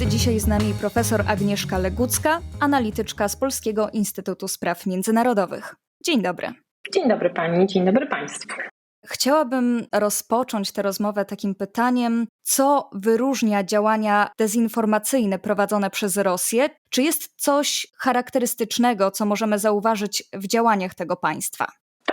Jest dzisiaj z nami profesor Agnieszka Legucka, analityczka z Polskiego Instytutu Spraw Międzynarodowych. Dzień dobry. Dzień dobry pani, dzień dobry państwu. Chciałabym rozpocząć tę rozmowę takim pytaniem, co wyróżnia działania dezinformacyjne prowadzone przez Rosję? Czy jest coś charakterystycznego, co możemy zauważyć w działaniach tego państwa?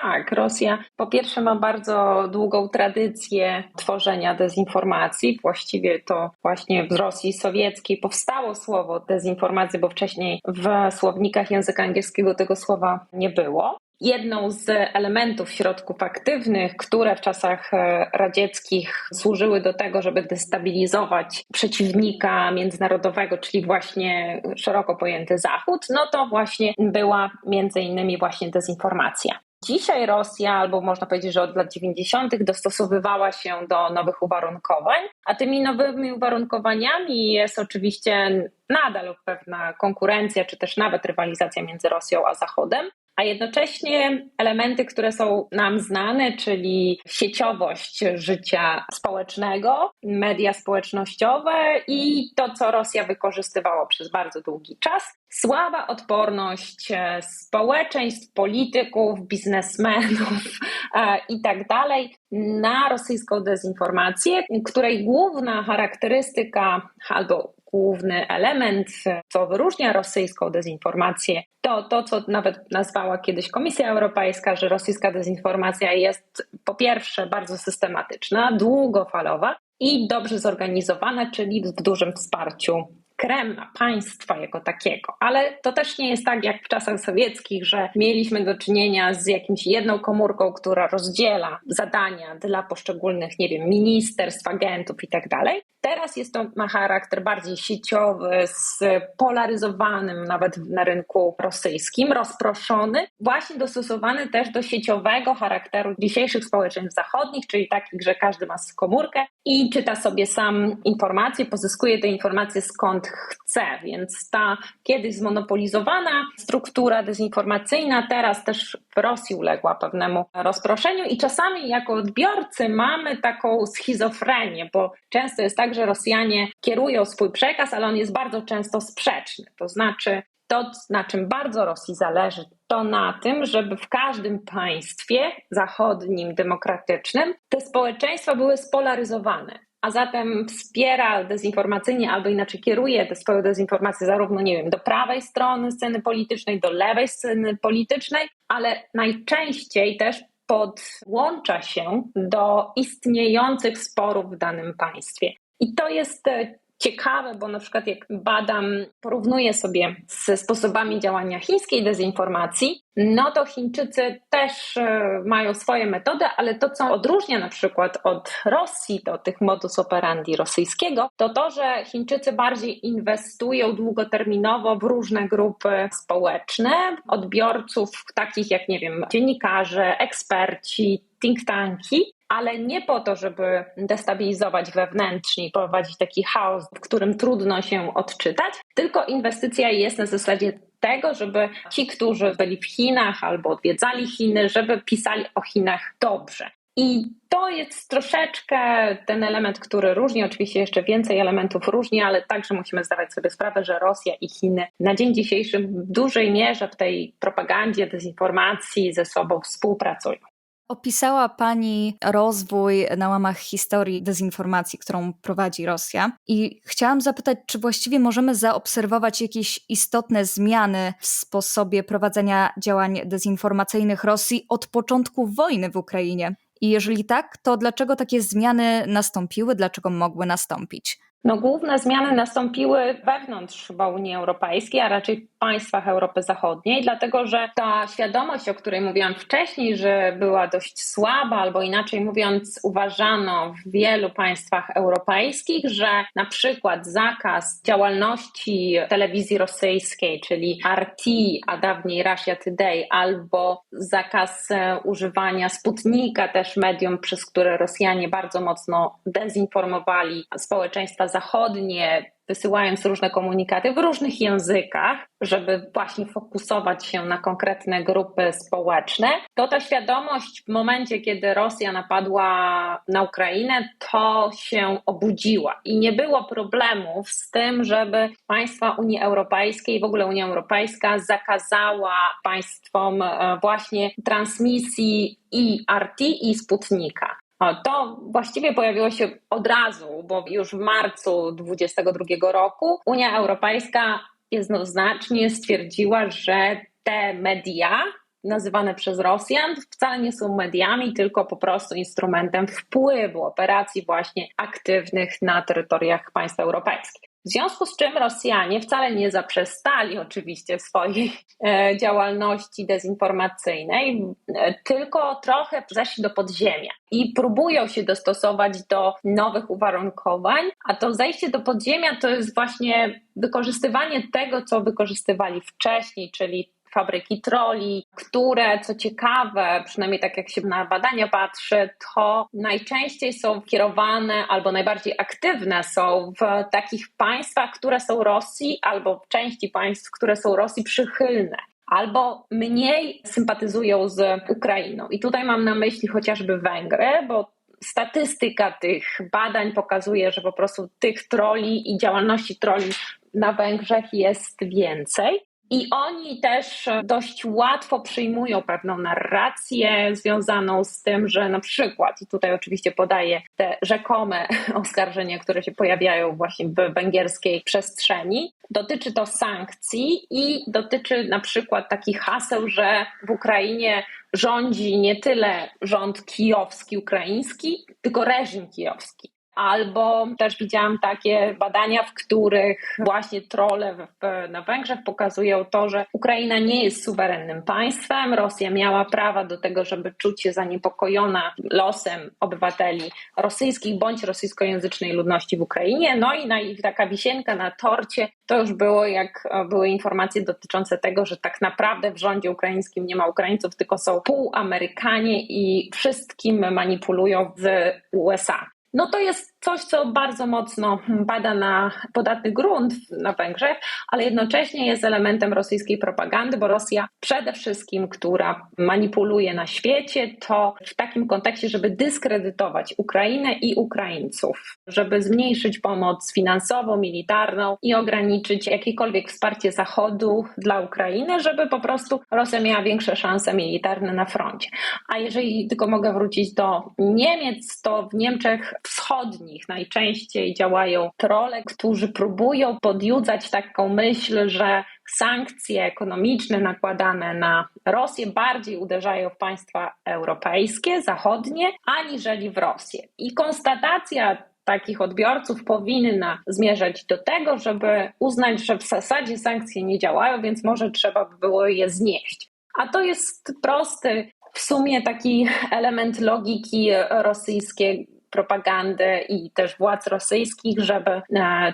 Tak, Rosja po pierwsze ma bardzo długą tradycję tworzenia dezinformacji. Właściwie to właśnie w Rosji sowieckiej powstało słowo dezinformacja, bo wcześniej w słownikach języka angielskiego tego słowa nie było. Jedną z elementów środków aktywnych, które w czasach e, radzieckich służyły do tego, żeby destabilizować przeciwnika międzynarodowego, czyli właśnie szeroko pojęty Zachód, no to właśnie była między innymi właśnie dezinformacja. Dzisiaj Rosja, albo można powiedzieć, że od lat 90., dostosowywała się do nowych uwarunkowań, a tymi nowymi uwarunkowaniami jest oczywiście nadal pewna konkurencja, czy też nawet rywalizacja między Rosją a Zachodem a jednocześnie elementy, które są nam znane, czyli sieciowość życia społecznego, media społecznościowe i to, co Rosja wykorzystywała przez bardzo długi czas. Słaba odporność e, społeczeństw, polityków, biznesmenów e, i tak dalej na rosyjską dezinformację, której główna charakterystyka albo główny element, co wyróżnia rosyjską dezinformację, to to, co nawet nazwała kiedyś Komisja Europejska, że rosyjska dezinformacja jest po pierwsze bardzo systematyczna, długofalowa i dobrze zorganizowana, czyli w dużym wsparciu Kremla, państwa jako takiego. Ale to też nie jest tak jak w czasach sowieckich, że mieliśmy do czynienia z jakimś jedną komórką, która rozdziela zadania dla poszczególnych, nie wiem, ministerstw, agentów i tak dalej. Teraz jest to ma charakter bardziej sieciowy, spolaryzowanym nawet na rynku rosyjskim, rozproszony, właśnie dostosowany też do sieciowego charakteru dzisiejszych społeczeństw zachodnich, czyli takich, że każdy ma komórkę i czyta sobie sam informacje, pozyskuje te informacje skąd chce. Więc ta kiedyś zmonopolizowana struktura dezinformacyjna teraz też w Rosji uległa pewnemu rozproszeniu i czasami jako odbiorcy mamy taką schizofrenię, bo często jest tak, że Rosjanie kierują swój przekaz, ale on jest bardzo często sprzeczny. To znaczy, to, na czym bardzo Rosji zależy, to na tym, żeby w każdym państwie zachodnim, demokratycznym, te społeczeństwa były spolaryzowane. A zatem wspiera dezinformacyjnie albo inaczej kieruje te swoją dezinformację zarówno, nie wiem, do prawej strony sceny politycznej, do lewej sceny politycznej, ale najczęściej też podłącza się do istniejących sporów w danym państwie. I to jest e, ciekawe, bo na przykład jak badam, porównuję sobie ze sposobami działania chińskiej dezinformacji, no to Chińczycy też e, mają swoje metody, ale to, co odróżnia na przykład od Rosji, to tych modus operandi rosyjskiego, to to, że Chińczycy bardziej inwestują długoterminowo w różne grupy społeczne, odbiorców takich jak, nie wiem, dziennikarze, eksperci, think tanki, ale nie po to, żeby destabilizować wewnętrznie i prowadzić taki chaos, w którym trudno się odczytać, tylko inwestycja jest na zasadzie tego, żeby ci, którzy byli w Chinach albo odwiedzali Chiny, żeby pisali o Chinach dobrze. I to jest troszeczkę ten element, który różni, oczywiście jeszcze więcej elementów różni, ale także musimy zdawać sobie sprawę, że Rosja i Chiny na dzień dzisiejszy w dużej mierze w tej propagandzie, dezinformacji ze sobą współpracują. Opisała Pani rozwój na łamach historii dezinformacji, którą prowadzi Rosja. I chciałam zapytać, czy właściwie możemy zaobserwować jakieś istotne zmiany w sposobie prowadzenia działań dezinformacyjnych Rosji od początku wojny w Ukrainie? I jeżeli tak, to dlaczego takie zmiany nastąpiły, dlaczego mogły nastąpić? No, główne zmiany nastąpiły wewnątrz chyba Unii Europejskiej, a raczej państwach Europy Zachodniej, dlatego że ta świadomość, o której mówiłam wcześniej, że była dość słaba, albo inaczej mówiąc, uważano w wielu państwach europejskich, że na przykład zakaz działalności telewizji rosyjskiej, czyli RT, a dawniej Russia Today, albo zakaz e, używania Sputnika, też medium, przez które Rosjanie bardzo mocno dezinformowali społeczeństwa zachodnie, wysyłając różne komunikaty w różnych językach, żeby właśnie fokusować się na konkretne grupy społeczne, to ta świadomość w momencie, kiedy Rosja napadła na Ukrainę, to się obudziła i nie było problemów z tym, żeby państwa Unii Europejskiej, w ogóle Unia Europejska zakazała państwom e, właśnie transmisji i RT i Sputnika. To właściwie pojawiło się od razu, bo już w marcu 2022 roku Unia Europejska jednoznacznie stwierdziła, że te media nazywane przez Rosjan wcale nie są mediami, tylko po prostu instrumentem wpływu operacji właśnie aktywnych na terytoriach państw europejskich. W związku z czym Rosjanie wcale nie zaprzestali oczywiście swojej e, działalności dezinformacyjnej, e, tylko trochę zeszli do podziemia i próbują się dostosować do nowych uwarunkowań, a to zejście do podziemia to jest właśnie wykorzystywanie tego, co wykorzystywali wcześniej, czyli fabryki troli, które, co ciekawe, przynajmniej tak jak się na badania patrzy, to najczęściej są kierowane albo najbardziej aktywne są w takich państwach, które są Rosji, albo w części państw, które są Rosji przychylne albo mniej sympatyzują z Ukrainą. I tutaj mam na myśli chociażby Węgry, bo statystyka tych badań pokazuje, że po prostu tych troli i działalności troli na Węgrzech jest więcej. I oni też dość łatwo przyjmują pewną narrację związaną z tym, że na przykład, i tutaj oczywiście podaję te rzekome oskarżenia, które się pojawiają właśnie w węgierskiej przestrzeni, dotyczy to sankcji i dotyczy na przykład takich haseł, że w Ukrainie rządzi nie tyle rząd kijowski, ukraiński, tylko reżim kijowski. Albo też widziałam takie badania, w których właśnie trole na Węgrzech pokazują to, że Ukraina nie jest suwerennym państwem. Rosja miała prawa do tego, żeby czuć się zaniepokojona losem obywateli rosyjskich bądź rosyjskojęzycznej ludności w Ukrainie. No i taka wisienka na torcie to już było, jak były informacje dotyczące tego, że tak naprawdę w rządzie ukraińskim nie ma Ukraińców, tylko są półamerykanie i wszystkim manipulują z USA. No to jest coś, co bardzo mocno bada na podatny grunt na Węgrzech, ale jednocześnie jest elementem rosyjskiej propagandy, bo Rosja przede wszystkim, która manipuluje na świecie, to w takim kontekście, żeby dyskredytować Ukrainę i Ukraińców, żeby zmniejszyć pomoc finansową, militarną i ograniczyć jakiekolwiek wsparcie Zachodu dla Ukrainy, żeby po prostu Rosja miała większe szanse militarne na froncie. A jeżeli tylko mogę wrócić do Niemiec, to w Niemczech wschodnich najczęściej działają trole, którzy próbują podjudzać taką myśl, że sankcje ekonomiczne nakładane na Rosję bardziej uderzają w państwa europejskie, zachodnie, aniżeli w Rosję. I konstatacja takich odbiorców powinna zmierzać do tego, żeby uznać, że w zasadzie sankcje nie działają, więc może trzeba by było je znieść. A to jest prosty w sumie taki element logiki rosyjskiej propagandy i też władz rosyjskich, żeby e,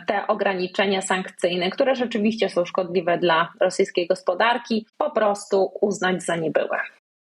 te ograniczenia sankcyjne, które rzeczywiście są szkodliwe dla rosyjskiej gospodarki, po prostu uznać za niebyłe.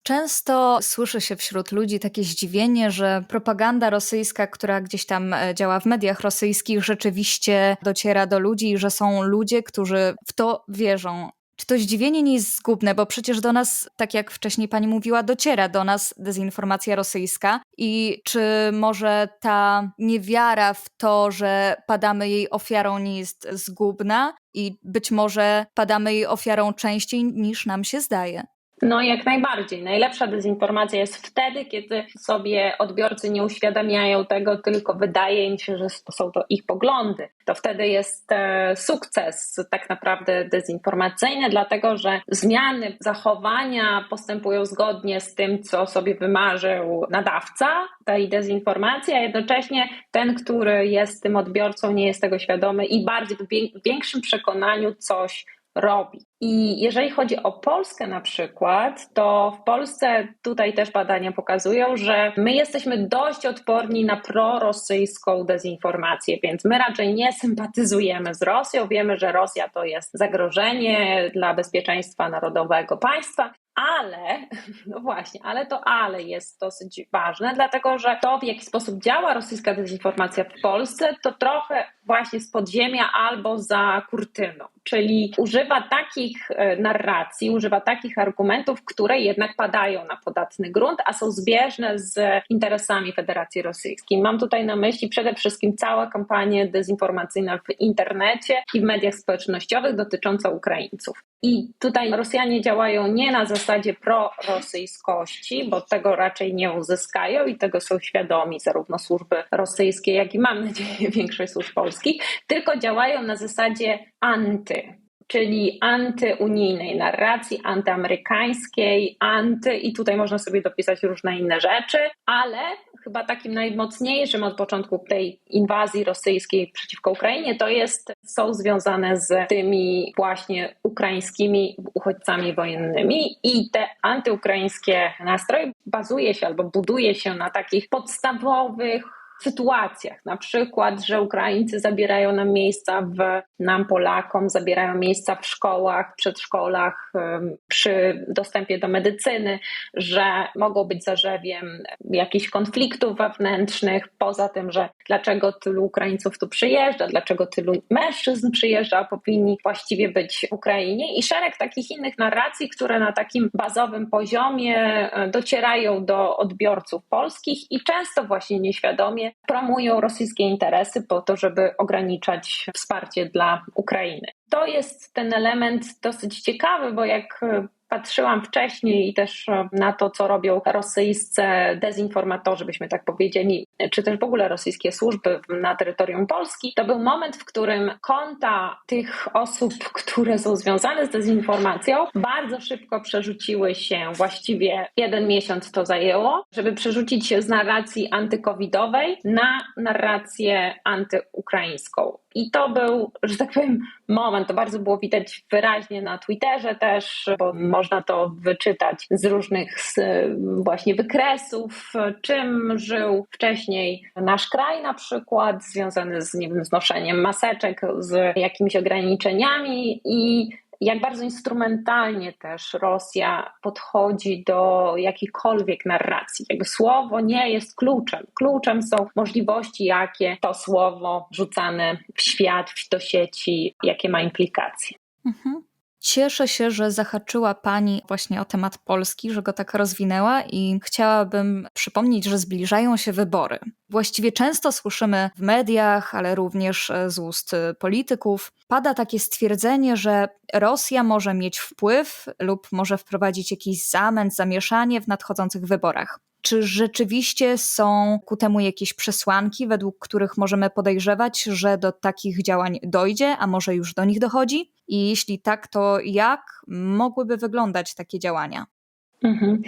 Często słyszy się wśród ludzi takie zdziwienie, że propaganda rosyjska, która gdzieś tam e, działa w mediach rosyjskich, rzeczywiście dociera do ludzi i że są ludzie, którzy w to wierzą. Czy to zdziwienie nie jest zgubne, bo przecież do nas, tak jak wcześniej pani mówiła, dociera do nas dezinformacja rosyjska. I czy może ta niewiara w to, że padamy jej ofiarą nie jest zgubna? I być może padamy jej ofiarą częściej niż nam się zdaje? No, jak najbardziej. Najlepsza dezinformacja jest wtedy, kiedy sobie odbiorcy nie uświadamiają tego, tylko wydaje im się, że są to ich poglądy. To wtedy jest e, sukces tak naprawdę dezinformacyjny, dlatego że zmiany zachowania postępują zgodnie z tym, co sobie wymarzył nadawca tej dezinformacji, a jednocześnie ten, który jest tym odbiorcą, nie jest tego świadomy i bardziej w większym przekonaniu coś robi. I jeżeli chodzi o Polskę na przykład, to w Polsce tutaj też badania pokazują, że my jesteśmy dość odporni na prorosyjską dezinformację, więc my raczej nie sympatyzujemy z Rosją. Wiemy, że Rosja to jest zagrożenie dla bezpieczeństwa narodowego państwa. ale, no właśnie, ale to ale jest dosyć ważne, dlatego że to, w jaki sposób działa rosyjska dezinformacja w Polsce, to trochę właśnie z podziemia albo za kurtyną. Czyli używa takich e, narracji, używa takich argumentów, które jednak padają na podatny grunt, a są zbieżne z interesami Federacji Rosyjskiej. Mam tutaj na myśli przede wszystkim cała kampania dezinformacyjna w internecie i w mediach społecznościowych dotycząca Ukraińców. I tutaj Rosjanie działają nie na zasadzie prorosyjskości, bo tego raczej nie uzyskają i tego są świadomi zarówno służby rosyjskie, jak i mam nadzieję większość służb polskich, tylko działają na zasadzie anty czyli antyunijnej narracji, antyamerykańskiej, anty, i tutaj można sobie dopisać różne inne rzeczy, ale chyba takim najmocniejszym od początku tej inwazji rosyjskiej przeciwko Ukrainie to jest, są związane z tymi właśnie ukraińskimi uchodźcami wojennymi i te antyukraińskie nastroje bazuje się albo buduje się na takich podstawowych sytuacjach, na przykład, że Ukraińcy zabierają nam miejsca w, nam Polakom, zabierają miejsca w szkołach, przedszkolach, przy dostępie do medycyny, że mogą być zarzewiem jakichś konfliktów wewnętrznych, poza tym, że dlaczego tylu Ukraińców tu przyjeżdża, dlaczego tylu mężczyzn przyjeżdża, powinni właściwie być w Ukrainie. I szereg takich innych narracji, które na takim bazowym poziomie e, docierają do odbiorców polskich i często właśnie nieświadomie promują rosyjskie interesy po to, żeby ograniczać wsparcie dla Ukrainy. To jest ten element dosyć ciekawy, bo jak patrzyłam wcześniej i też e, na to, co robią rosyjscy dezinformatorzy, byśmy tak powiedzieli, czy też w ogóle rosyjskie służby na terytorium Polski, to był moment, w którym konta tych osób, które są związane z dezinformacją, bardzo szybko przerzuciły się, właściwie jeden miesiąc to zajęło, żeby przerzucić się z narracji antykowidowej na narrację antyukraińską. I to był, że tak powiem, moment. To bardzo było widać wyraźnie na Twitterze też, bo można to wyczytać z różnych właśnie wykresów, czym żył wcześniej nasz kraj na przykład, związany z, nie wiem, noszeniem maseczek, z jakimiś ograniczeniami i jak bardzo instrumentalnie też Rosja podchodzi do jakiejkolwiek narracji. Jakby słowo nie jest kluczem. Kluczem są możliwości, jakie to słowo rzucane w świat, do sieci, jakie ma implikacje. Mhm. Cieszę się, że zahaczyła Pani właśnie o temat Polski, że go tak rozwinęła i chciałabym przypomnieć, że zbliżają się wybory. Właściwie często słyszymy w mediach, ale również e, z ust e, polityków, pada takie stwierdzenie, że Rosja może mieć wpływ lub może wprowadzić jakiś zamęt, zamieszanie w nadchodzących wyborach. Czy rzeczywiście są ku temu jakieś przesłanki, według których możemy podejrzewać, że do takich działań dojdzie, a może już do nich dochodzi? I jeśli tak, to jak mogłyby wyglądać takie działania? Mhm.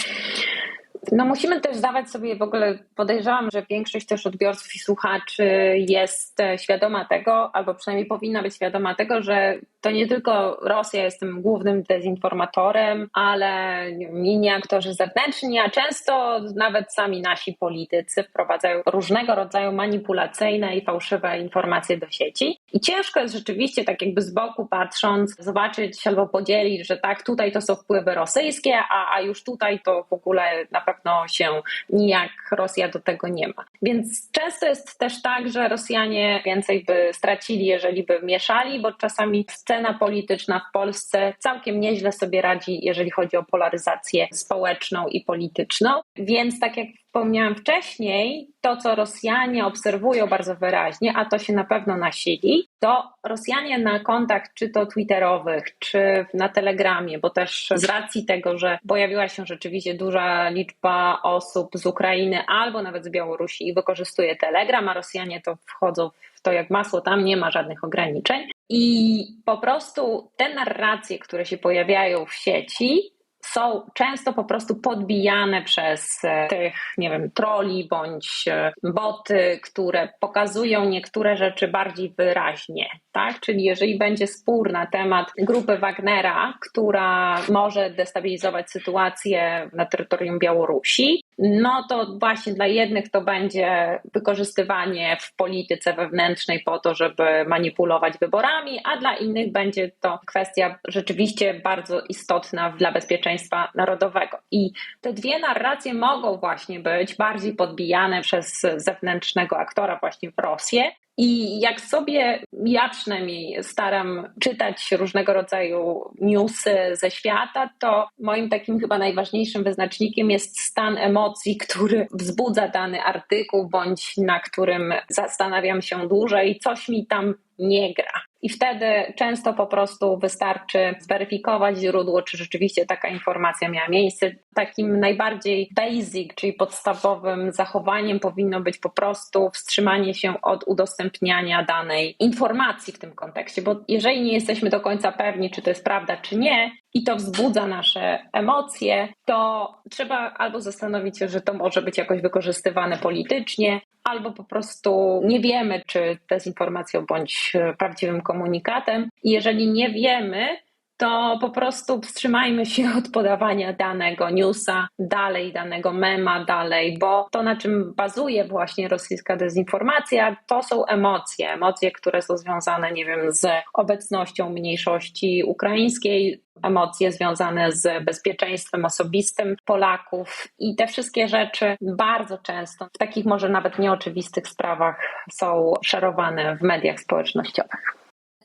No musimy też zdawać sobie w ogóle, podejrzewam, że większość też odbiorców i słuchaczy jest świadoma tego, albo przynajmniej powinna być świadoma tego, że to nie tylko Rosja jest tym głównym dezinformatorem, ale inni aktorzy zewnętrzni, a często nawet sami nasi politycy wprowadzają różnego rodzaju manipulacyjne i fałszywe informacje do sieci. I ciężko jest rzeczywiście, tak jakby z boku patrząc, zobaczyć albo podzielić, że tak, tutaj to są wpływy rosyjskie, a, a już tutaj to w ogóle na pewno się nijak Rosja do tego nie ma. Więc często jest też tak, że Rosjanie więcej by stracili, jeżeli by mieszali, bo czasami scena polityczna w Polsce całkiem nieźle sobie radzi, jeżeli chodzi o polaryzację społeczną i polityczną. Więc tak jak wspomniałam wcześniej, to co Rosjanie obserwują bardzo wyraźnie, a to się na pewno nasili, to Rosjanie na kontakt, czy to twitterowych, czy na Telegramie, bo też z racji tego, że pojawiła się rzeczywiście duża liczba osób z Ukrainy albo nawet z Białorusi i wykorzystuje Telegram, a Rosjanie to wchodzą w to jak masło, tam nie ma żadnych ograniczeń. I po prostu te narracje, które się pojawiają w sieci, są często po prostu podbijane przez e, tych, nie wiem, troli bądź e, boty, które pokazują niektóre rzeczy bardziej wyraźnie, tak? Czyli jeżeli będzie spór na temat grupy Wagnera, która może destabilizować sytuację na terytorium Białorusi, no to właśnie dla jednych to będzie wykorzystywanie w polityce wewnętrznej po to, żeby manipulować wyborami, a dla innych będzie to kwestia rzeczywiście bardzo istotna dla bezpieczeństwa narodowego. I te dwie narracje mogą właśnie być bardziej podbijane przez zewnętrznego aktora właśnie w Rosję, i jak sobie ja przynajmniej staram czytać różnego rodzaju newsy ze świata, to moim takim chyba najważniejszym wyznacznikiem jest stan emocji, który wzbudza dany artykuł, bądź na którym zastanawiam się dłużej, coś mi tam nie gra. I wtedy często po prostu wystarczy zweryfikować źródło, czy rzeczywiście taka informacja miała miejsce. Takim najbardziej basic, czyli podstawowym zachowaniem powinno być po prostu wstrzymanie się od udostępniania danej informacji w tym kontekście, bo jeżeli nie jesteśmy do końca pewni, czy to jest prawda, czy nie, i to wzbudza nasze emocje, to trzeba albo zastanowić się, że to może być jakoś wykorzystywane politycznie, albo po prostu nie wiemy, czy dezinformacją bądź prawdziwym komunikatem. I jeżeli nie wiemy, to po prostu wstrzymajmy się od podawania danego newsa dalej, danego mema dalej, bo to, na czym bazuje właśnie rosyjska dezinformacja, to są emocje. Emocje, które są związane, nie wiem, z obecnością mniejszości ukraińskiej, emocje związane z bezpieczeństwem osobistym Polaków i te wszystkie rzeczy bardzo często w takich może nawet nieoczywistych sprawach są szerowane w mediach społecznościowych.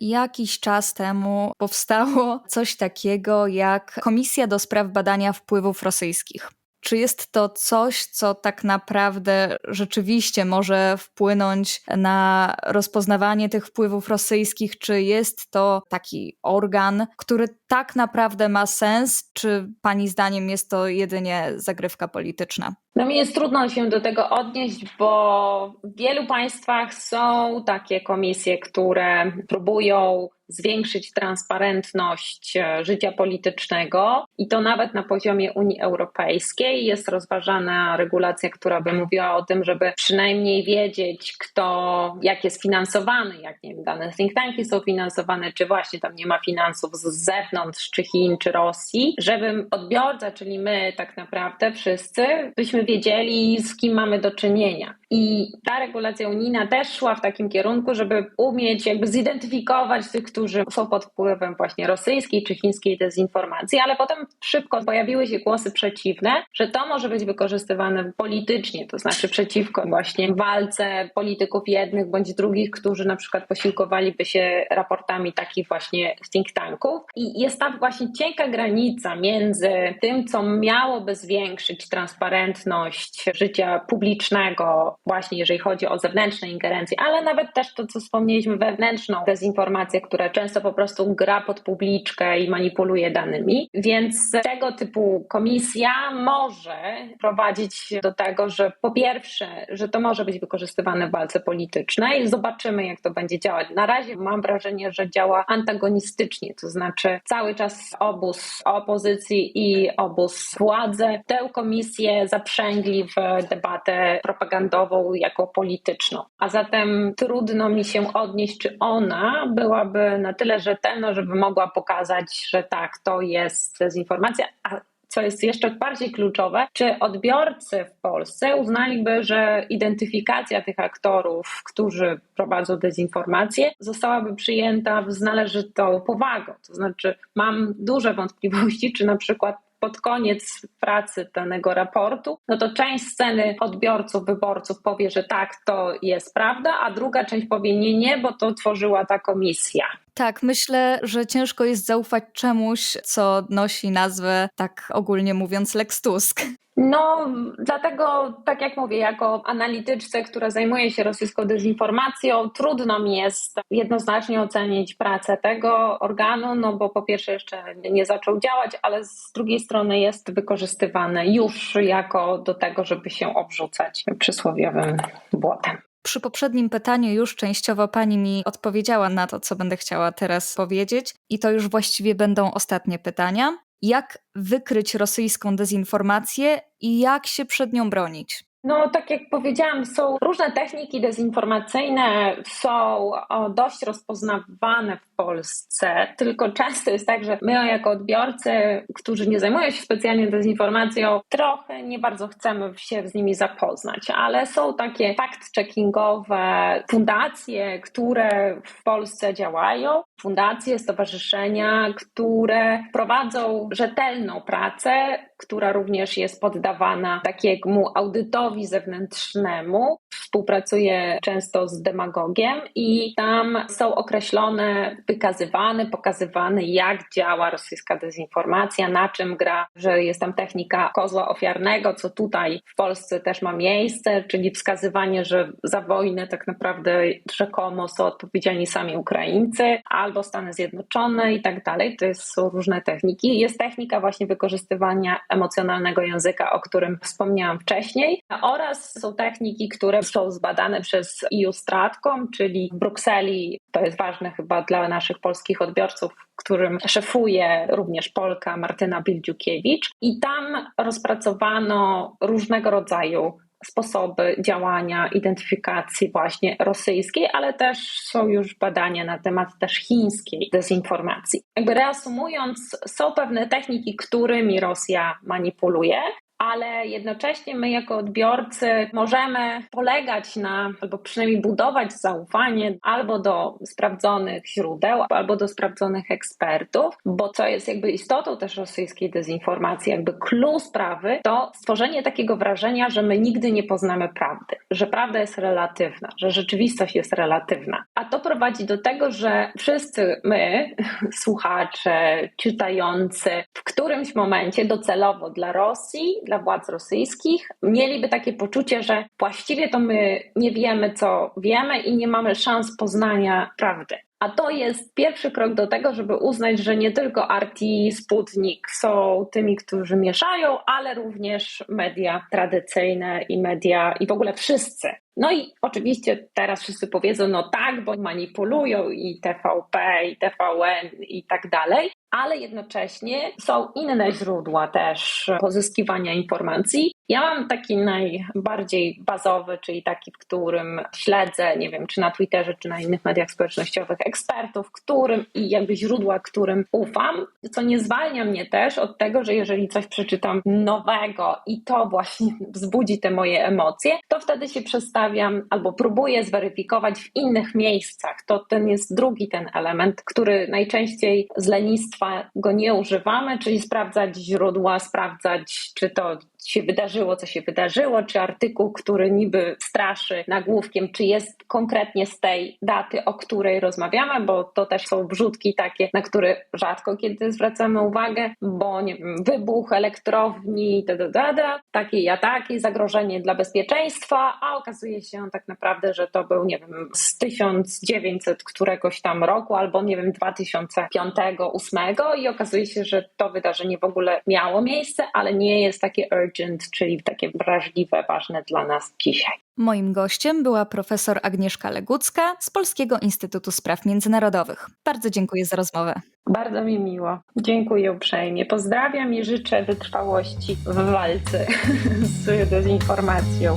Jakiś czas temu powstało coś takiego jak Komisja do Spraw Badania Wpływów Rosyjskich. Czy jest to coś, co tak naprawdę rzeczywiście może wpłynąć na rozpoznawanie tych wpływów rosyjskich? Czy jest to taki organ, który tak naprawdę ma sens? Czy Pani zdaniem jest to jedynie zagrywka polityczna? No mi jest trudno się do tego odnieść, bo w wielu państwach są takie komisje, które próbują zwiększyć transparentność e, życia politycznego i to nawet na poziomie Unii Europejskiej jest rozważana regulacja, która by mówiła o tym, żeby przynajmniej wiedzieć, kto, jak jest finansowany, jak nie wiem, dane think tanki są finansowane, czy właśnie tam nie ma finansów z zewnątrz, czy Chin, czy Rosji, żeby odbiorca, czyli my tak naprawdę wszyscy, byśmy wiedzieli, z kim mamy do czynienia. I ta regulacja unijna też szła w takim kierunku, żeby umieć jakby zidentyfikować tych, którzy są pod wpływem właśnie rosyjskiej czy chińskiej dezinformacji, ale potem szybko pojawiły się głosy przeciwne, że to może być wykorzystywane politycznie, to znaczy przeciwko właśnie walce polityków jednych bądź drugich, którzy na przykład posiłkowaliby się raportami takich właśnie think tanków. I jest ta właśnie cienka granica między tym, co miałoby zwiększyć transparentność życia publicznego, właśnie jeżeli chodzi o zewnętrzne ingerencje, ale nawet też to, co wspomnieliśmy, wewnętrzną dezinformację, która często po prostu gra pod publiczkę i manipuluje danymi. Więc tego typu komisja może prowadzić do tego, że po pierwsze, że to może być wykorzystywane w walce politycznej. Zobaczymy, jak to będzie działać. Na razie mam wrażenie, że działa antagonistycznie, to znaczy cały czas obóz opozycji i obóz władzy tę komisję zaprzęgli w debatę propagandową jako polityczną. A zatem trudno mi się odnieść, czy ona byłaby na tyle rzetelna, żeby mogła pokazać, że tak, to jest dezinformacja, a co jest jeszcze bardziej kluczowe, czy odbiorcy w Polsce uznaliby, że identyfikacja tych aktorów, którzy prowadzą dezinformację, zostałaby przyjęta z należytą powagą. To znaczy, mam duże wątpliwości, czy na przykład pod koniec pracy danego raportu, no to część sceny odbiorców, wyborców powie, że tak, to jest prawda, a druga część powie nie, nie, bo to tworzyła ta komisja. Tak, myślę, że ciężko jest zaufać czemuś, co nosi nazwę, tak ogólnie mówiąc, Lex Tusk. No, dlatego, tak jak mówię, jako analityczce, która zajmuje się rosyjską dezinformacją, trudno mi jest jednoznacznie ocenić pracę tego organu, no bo po pierwsze jeszcze nie zaczął działać, ale z drugiej strony jest wykorzystywany już jako do tego, żeby się obrzucać przysłowiowym błotem. Przy poprzednim pytaniu już częściowo pani mi odpowiedziała na to, co będę chciała teraz powiedzieć, i to już właściwie będą ostatnie pytania. Jak wykryć rosyjską dezinformację i jak się przed nią bronić? No, tak jak powiedziałam, są różne techniki dezinformacyjne, są dość rozpoznawane w Polsce, tylko często jest tak, że my jako odbiorcy, którzy nie zajmują się specjalnie dezinformacją, trochę nie bardzo chcemy się z nimi zapoznać, ale są takie fact-checkingowe fundacje, które w Polsce działają, fundacje, stowarzyszenia, które prowadzą rzetelną pracę, która również jest poddawana takiemu audytowi zewnętrznemu. Współpracuje często z demagogiem i tam są określone, wykazywane, pokazywane, jak działa rosyjska dezinformacja, na czym gra, że jest tam technika kozła ofiarnego, co tutaj w Polsce też ma miejsce, czyli wskazywanie, że za wojnę tak naprawdę rzekomo są odpowiedzialni sami Ukraińcy albo Stany Zjednoczone i tak dalej. To są różne techniki. Jest technika właśnie wykorzystywania emocjonalnego języka, o którym wspomniałam wcześniej, oraz są techniki, które są zbadane przez EU Stratcom, czyli w Brukseli, to jest ważne chyba dla naszych polskich odbiorców, którym szefuje również Polka Martyna Bildziukiewicz i tam rozpracowano różnego rodzaju sposoby działania, identyfikacji właśnie rosyjskiej, ale też są już badania na temat też chińskiej dezinformacji. Jakby reasumując, są pewne techniki, którymi Rosja manipuluje, ale jednocześnie my jako odbiorcy możemy polegać na, albo przynajmniej budować zaufanie albo do sprawdzonych źródeł, albo do sprawdzonych ekspertów, bo co jest jakby istotą też rosyjskiej dezinformacji, jakby clue sprawy, to stworzenie takiego wrażenia, że my nigdy nie poznamy prawdy, że prawda jest relatywna, że rzeczywistość jest relatywna. A to prowadzi do tego, że wszyscy my, słuchacze, czytający, w którymś momencie docelowo dla Rosji, dla władz rosyjskich, mieliby takie poczucie, że właściwie to my nie wiemy, co wiemy i nie mamy szans poznania prawdy. A to jest pierwszy krok do tego, żeby uznać, że nie tylko RT, Sputnik są tymi, którzy mieszają, ale również media tradycyjne i media i w ogóle wszyscy. No i oczywiście teraz wszyscy powiedzą, no tak, bo manipulują i TVP, i TVN i tak dalej, ale jednocześnie są inne źródła też pozyskiwania informacji. Ja mam taki najbardziej bazowy, czyli taki, w którym śledzę, nie wiem, czy na Twitterze, czy na innych mediach społecznościowych ekspertów, którym i jakby źródła, którym ufam, co nie zwalnia mnie też od tego, że jeżeli coś przeczytam nowego i to właśnie wzbudzi te moje emocje, to wtedy się przestawiam albo próbuję zweryfikować w innych miejscach. To ten jest drugi ten element, który najczęściej z lenistwa go nie używamy, czyli sprawdzać źródła, sprawdzać, czy to się wydarzyło, co się wydarzyło, czy artykuł, który niby straszy nagłówkiem, czy jest konkretnie z tej daty, o której rozmawiamy, bo to też są wrzutki takie, na które rzadko kiedy zwracamy uwagę, bo nie wiem, wybuch elektrowni, da, da, da, da, takie i ataki, zagrożenie dla bezpieczeństwa, a okazuje się tak naprawdę, że to był, nie wiem, z 1900 któregoś tam roku, albo nie wiem, 2005, 2008 i okazuje się, że to wydarzenie w ogóle miało miejsce, ale nie jest takie urgent, czyli takie wrażliwe, ważne dla nas dzisiaj. Moim gościem była profesor Agnieszka Legucka z Polskiego Instytutu Spraw Międzynarodowych. Bardzo dziękuję za rozmowę. Bardzo mi miło. Dziękuję uprzejmie. Pozdrawiam i życzę wytrwałości w walce z dezinformacją.